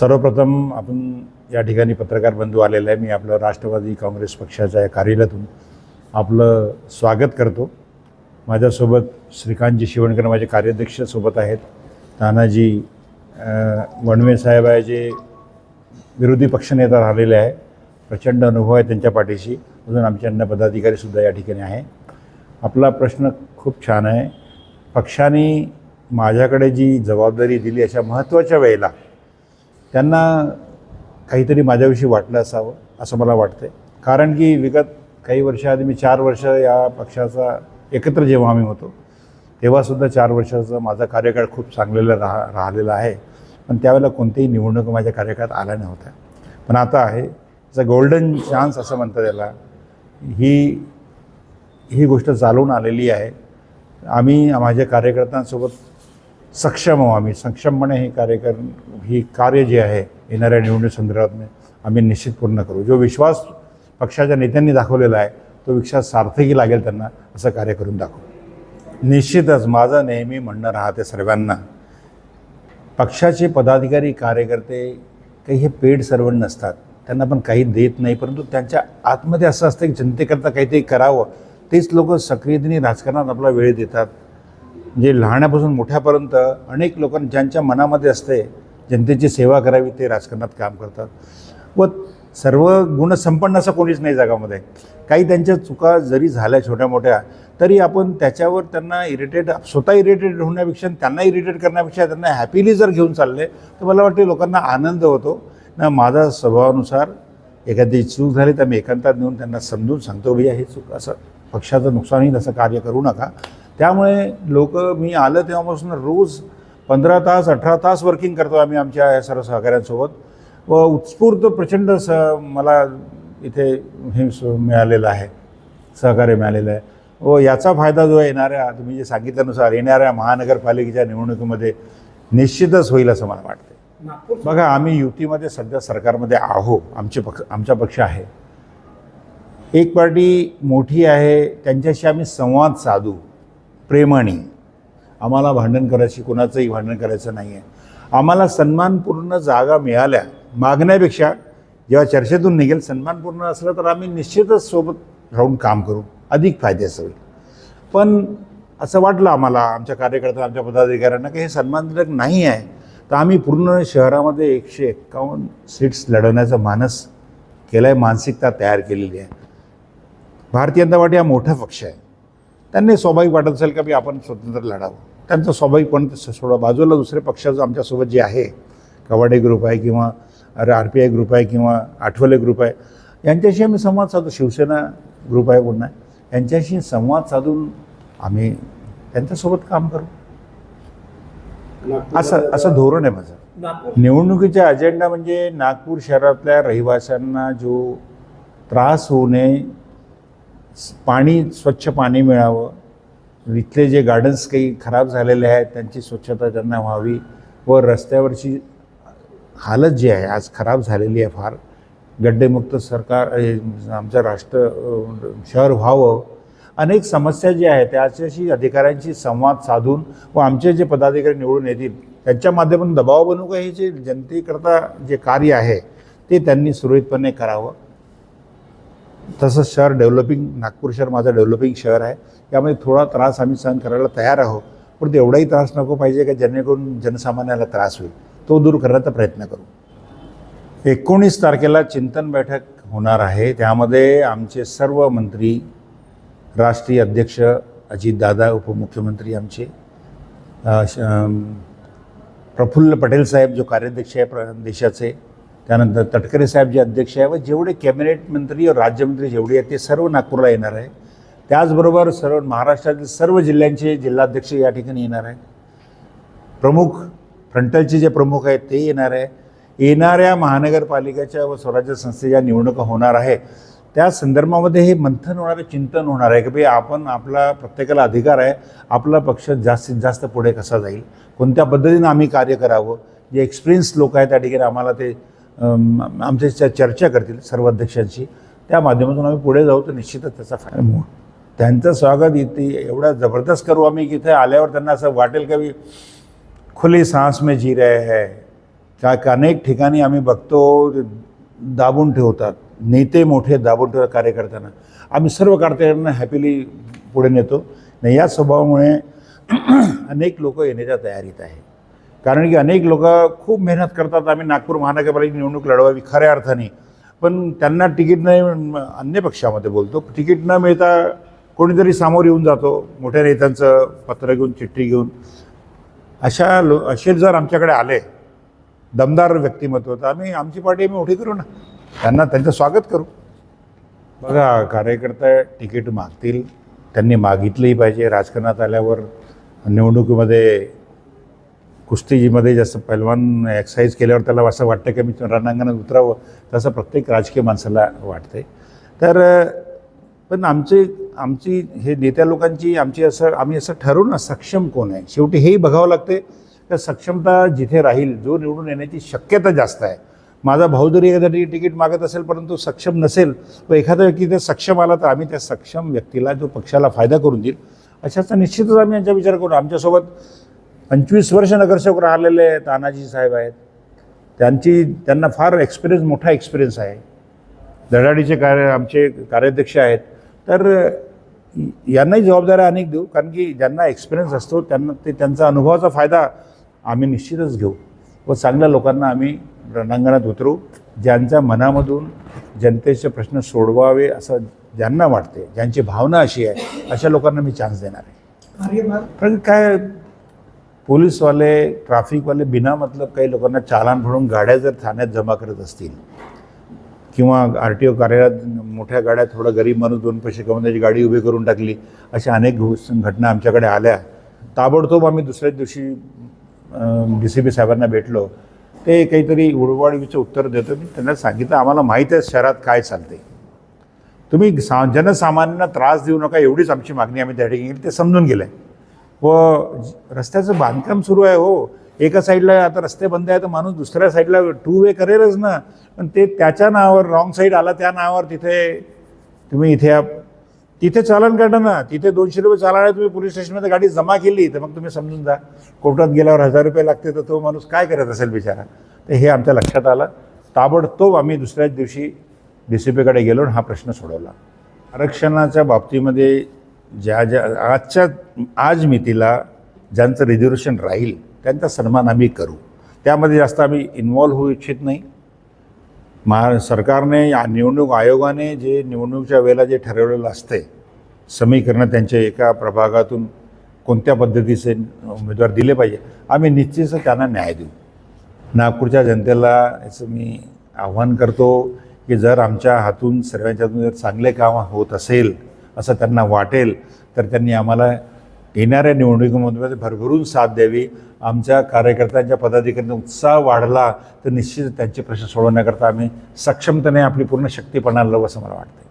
सर्वप्रथम आपण या ठिकाणी पत्रकार बंधू आलेला आहे. मी आपलं राष्ट्रवादी काँग्रेस पक्षाच्या या कार्यालयातून आपलं स्वागत करतो. माझ्यासोबत श्रीकांतजी शिवणकर माझे कार्याध्यक्ष सोबत आहेत. तानाजी वणवे साहेब आहे जे विरोधी पक्षनेता राहिलेले आहे. प्रचंड अनुभव आहे त्यांच्या पाठीशी. अजून आमचे अन्न पदाधिकारीसुद्धा या ठिकाणी आहे. आपला प्रश्न खूप छान आहे. पक्षाने माझ्याकडे जी जबाबदारी दिली अशा महत्त्वाच्या वेळेला त्यांना काहीतरी माझ्याविषयी वाटलं असावं असं मला वाटतं कारण की विगत काही वर्षाआधी मी चार वर्ष या पक्षाचा एकत्र जेव्हा आम्ही होतो तेव्हासुद्धा चार वर्षाचा माझा कार्यकाळ खूप चांगलेला राहा राहिलेला आहे. पण त्यावेळेला कोणतीही निवडणूक माझ्या कार्यकाळात आल्या नव्हत्या. पण आता आहे त्याचा गोल्डन चान्स असं म्हणतात त्याला ही ही गोष्ट चालवून आलेली आहे. आम्ही माझ्या कार्यकर्त्यांसोबत सक्षम आहो आम्ही. सक्षमपणे हे कार्यकर ही कार्य जे आहे येणाऱ्या निवडणूक संदर्भात आम्ही निश्चित पूर्ण करू. जो विश्वास पक्षाच्या नेत्यांनी दाखवलेला आहे तो विश्वास सार्थकी लागेल त्यांना असं कार्य करून दाखवू. निश्चितच माझं नेहमी म्हणणं राहते सर्वांना पक्षाचे पदाधिकारी कार्यकर्ते काही हे पेड सर्वंट नसतात. त्यांना पण काही देत नाही परंतु त्यांच्या आतमध्ये असं असतं की जनतेकरता काहीतरी करावं. तेच लोक सक्रियतेने राजकारणात आपला वेळ देतात. जे लहानापासून मोठ्यापर्यंत अनेक लोकांना ज्यांच्या मनामध्ये असते जनतेची सेवा करावी ते राजकारणात काम करतात. व सर्व गुणसंपन्न असं कोणीच नाही जगामध्ये. काही त्यांच्या चुका जरी झाल्या छोट्या मोठ्या तरी आपण त्याच्यावर त्यांना इरिटेट स्वतः इरिटेट होण्यापेक्षा त्यांना इरिटेट करण्यापेक्षा त्यांना हॅपीली जर घेऊन चालले तर मला वाटते लोकांना आनंद होतो. ना माझा स्वभावानुसार एखादी चूक झाली तर मी एकांतात नेऊन त्यांना समजून सांगतो भैया हे चूक असं पक्षाचं नुकसान होईल असं कार्य करू नका. त्यामुळे लोक मी आलं तेव्हापासून रोज पंधरा तास अठरा तास वर्किंग करतो आम्ही आमच्या या सर्व सहकाऱ्यांसोबत. व उत्स्फूर्त प्रचंड स मला इथे हे मिळालेलं आहे. सहकार्य मिळालेलं आहे. व याचा फायदा जो आहे येणाऱ्या तुम्ही जे सांगितल्यानुसार येणाऱ्या महानगरपालिकेच्या निवडणुकीमध्ये निश्चितच होईल असं मला वाटतं बघा आम्ही युतीमध्ये सध्या सरकारमध्ये आहो आमचे पक्ष आमचा पक्ष आहे. एक पार्टी मोठी आहे त्यांच्याशी आम्ही संवाद साधू. प्रेमाने. आम्हाला भांडण करायची कोणाचंही भांडण करायचं नाही आहे आम्हाला सन्मानपूर्ण जागा मिळाल्या. मागण्यापेक्षा जेव्हा चर्चेतून निघेल सन्मानपूर्ण असलं तर आम्ही निश्चितच सोबत राहून काम करू. अधिक फायद्याचं होईल. पण असं वाटलं आम्हाला आमच्या कार्यकर्त्या आमच्या पदाधिकाऱ्यांना की हे सन्मानजनक नाही आहे. तर आम्ही पूर्ण शहरामध्ये एकशे एक्कावन्न सीट्स लढवण्याचा मानस केला आहे मानसिकता तयार केलेली आहे. भारतीय जनता पार्टी हा मोठा पक्ष आहे. त्यांनी स्वाभाविक वाटत असेल का बी आपण स्वतंत्र लढावं? त्यांचं स्वाभाविकपणे सोडा. बाजूला दुसरे पक्षाचं आमच्यासोबत जे आहे कवाडे ग्रुप आहे किंवा अरे आर पी आय ग्रुप आहे किंवा आठवले ग्रुप आहे यांच्याशी आम्ही संवाद साधू. शिवसेना ग्रुप आहे पुन्हा यांच्याशी संवाद साधून आम्ही त्यांच्यासोबत काम करू. असं असं धोरण आहे माझं. निवडणुकीचा अजेंडा म्हणजे नागपूर शहरातल्या रहिवाशांना जो त्रास होऊ नये पाणी स्वच्छ पाणी मिळावं. इथले जे गार्डन्स काही खराब झालेले आहेत त्यांची स्वच्छता त्यांना व्हावी व रस्त्यावरची हालत जी आहे आज खराब झालेली आहे फार. गड्डेमुक्त सरकार आमचं राष्ट्र शहर व्हावं. अनेक समस्या ज्या आहेत त्याच्याशी अधिकाऱ्यांशी संवाद साधून व आमचे जे पदाधिकारी निवडून येतील त्यांच्या माध्यमातून दबाव बनवू का? हे जे जनतेकरता जे कार्य आहे ते त्यांनी सुरळीतपणे करावं. तसंच शहर डेव्हलपिंग नागपूर शहर माझं डेव्हलपिंग शहर आहे. यामध्ये थोडा त्रास आम्ही सहन करायला तयार आहोत. पण एवढाही त्रास नको पाहिजे का जेणेकरून जनसामान्याला त्रास होईल. तो दूर करण्याचा प्रयत्न करू. एकोणीस तारखेला चिंतन बैठक होणार आहे. त्यामध्ये आमचे सर्व मंत्री राष्ट्रीय अध्यक्ष अजितदादा उपमुख्यमंत्री आमचे श- प्रफुल्ल पटेल साहेब जो कार्याध्यक्ष आहे प्र देशाचे त्यानंतर तटकरे साहेब जे अध्यक्ष आहे व जेवढे कॅबिनेट मंत्री व राज्यमंत्री जेवढे आहेत ते सर्व नागपूरला येणार आहे. त्याचबरोबर सर्व महाराष्ट्रातील सर्व जिल्ह्यांचे जिल्हाध्यक्ष या ठिकाणी येणार आहे प्रमुख फ्रंटलचे जे प्रमुख आहेत ते येणार आहे. येणाऱ्या महानगरपालिकेच्या व स्वराज्य संस्थेच्या निवडणुका होणार आहे. त्या संदर्भामध्ये हे मंथन होणार आहे चिंतन होणार आहे की भाई आपण आपला प्रत्येकाला अधिकार आहे आपला पक्ष जास्तीत जास्त पुढे कसा जाईल? कोणत्या पद्धतीनं आम्ही कार्य करावं? जे एक्सपिरियन्स लोक आहेत त्या ठिकाणी आम्हाला ते आमच्या चर्चा करतील सर्व अध्यक्षांशी त्या माध्यमातून आम्ही पुढे जाऊ तर निश्चितच त्याचा फायदा त्यांचं स्वागत इथे एवढा जबरदस्त करू आम्ही की इथे आल्यावर त्यांना असं वाटेल का मी खुली सांस में जी रहे है. का अनेक ठिकाणी आम्ही बघतो दाबून ठेवतात. नेते मोठे दाबून ठेवतात कार्यकर्त्यांना. आम्ही सर्व कार्यकर्त्यांना हॅपीली पुढे नेतो. या स्वभावामुळे अनेक लोक येण्याच्या तयारीत आहे कारण की अनेक लोक खूप मेहनत करतात. आम्ही नागपूर महानगरपालिका निवडणूक लढवावी खऱ्या अर्थाने. पण त्यांना तिकीट न अन्य पक्षामध्ये बोलतो. तिकीट न मिळता कोणीतरी समोर येऊन जातो. मोठ्या नेत्यांचं पत्र घेऊन चिठ्ठी घेऊन. अशा लो असे जर आमच्याकडे आले दमदार व्यक्तिमत्व तर आम्ही आमची पार्टी आम्ही मोठी करू ना. त्यांना त्यांचं स्वागत करू. बघा कार्यकर्ता तिकीट मागतील. त्यांनी मागितलंही पाहिजे. राजकारणात आल्यावर निवडणुकीमध्ये कुस्तीमध्ये जास्त पैलवान एक्सरसाइज केल्यावर त्याला असं वाटतं की मी रणांगणात उतरावं तसं प्रत्येक राजकीय माणसाला वाटते तर पण आमचे आमची हे नेत्या लोकांची आमची असं आम्ही असं ठरवू ना सक्षम कोण आहे? शेवटी हेही बघावं लागते तर सक्षमता जिथे राहील जो निवडून येण्याची शक्यता जास्त आहे. माझा भाऊ जरी एखाद्या तिकीट मागत असेल परंतु सक्षम नसेल व एखादा व्यक्ती जर सक्षम आला तर आम्ही त्या सक्षम व्यक्तीला जो पक्षाला फायदा करून देईल अशाचा निश्चितच आम्ही यांचा विचार करू. आमच्यासोबत पंचवीस वर्ष नगरसेवक राहिलेले आहेत तानाजी साहेब आहेत. त्यांची त्यांना फार एक्सपिरियन्स मोठा एक्सपिरियन्स आहे. धडाडीचे कार्य आमचे कार्याध्यक्ष आहेत. तर यांनाही जबाबदाऱ्या अनेक देऊ कारण की ज्यांना एक्सपिरियन्स असतो त्यांना ते त्यांचा अनुभवाचा फायदा आम्ही निश्चितच घेऊ व चांगल्या लोकांना आम्ही रणांगणात उतरू ज्यांच्या मनामधून जनतेचे प्रश्न सोडवावे असं ज्यांना वाटते ज्यांची भावना अशी आहे अशा लोकांना मी चान्स देणार आहे. काय पोलीसवाले ट्रॅफिकवाले बिना मतलब काही लोकांना चालान म्हणून गाड्या जर ठाण्यात जमा करत असतील किंवा आर टी ओ कार्यालयात मोठ्या गाड्या थोडा गरीब माणूस दोन पैसे कमवण्याची गाडी उभी करून टाकली अशा अनेक घटना आमच्याकडे आल्या. ताबडतोब आम्ही दुसऱ्याच दिवशी डी सी पी साहेबांना भेटलो. ते काहीतरी उडवाडीचं उत्तर देतो मी त्यांना सांगितलं आम्हाला माहीत आहे शहरात काय चालते तुम्ही सा जनसामान्यांना त्रास देऊ नका एवढीच आमची मागणी आम्ही त्या ठिकाणी केली. ते समजून गेलं. आहे व रस्त्याचं बांधकाम सुरू आहे हो. एका साईडला आता रस्ते बंद आहे तर माणूस दुसऱ्या साईडला टू वे करेलच ना. पण ते त्याच्या नावावर रॉंग साईड आला त्या नावावर तिथे तुम्ही इथे तिथे चालन काढा ना? तिथे दोनशे रुपये चालणार आहे तुम्ही पोलीस स्टेशनमध्ये गाडी जमा केली तर मग तुम्ही समजून जा. कोर्टात गेल्यावर हजार रुपये लागते तर तो माणूस काय करत असेल बिचारा? तर हे आमच्या लक्षात आलं. ताबडतोब आम्ही दुसऱ्याच दिवशी डी सी पीकडे गेलो आणि हा प्रश्न सोडवला. आरक्षणाच्या बाबतीमध्ये ज्या ज्या आजच्या आज मितीला ज्यांचं रिझर्वेशन राहील त्यांचा सन्मान आम्ही करू. त्यामध्ये जास्त आम्ही इन्वॉल्व्ह होऊ इच्छित नाही. महा सरकारने या निवडणूक आयोगाने जे निवडणुकीच्या वेळेला जे ठरवलेलं असते समीकरणं त्यांच्या एका प्रभागातून कोणत्या पद्धतीचे उमेदवार दिले पाहिजे आम्ही निश्चितच त्यांना न्याय देऊ. नागपूरच्या जनतेला याचं मी आव्हान करतो की जर आमच्या हातून सर्वांच्या हातून जर चांगले काम होत असेल असं त्यांना वाटेल तर त्यांनी आम्हाला येणाऱ्या निवडणुकीमध्ये भरभरून साथ द्यावी. आमच्या कार्यकर्त्यांच्या पदाधिकाऱ्यांचा उत्साह वाढला तर निश्चित त्यांचे प्रश्न सोडवण्याकरता आम्ही सक्षमतेने आपली पूर्ण शक्ती पणाला लावू असं मला वाटतं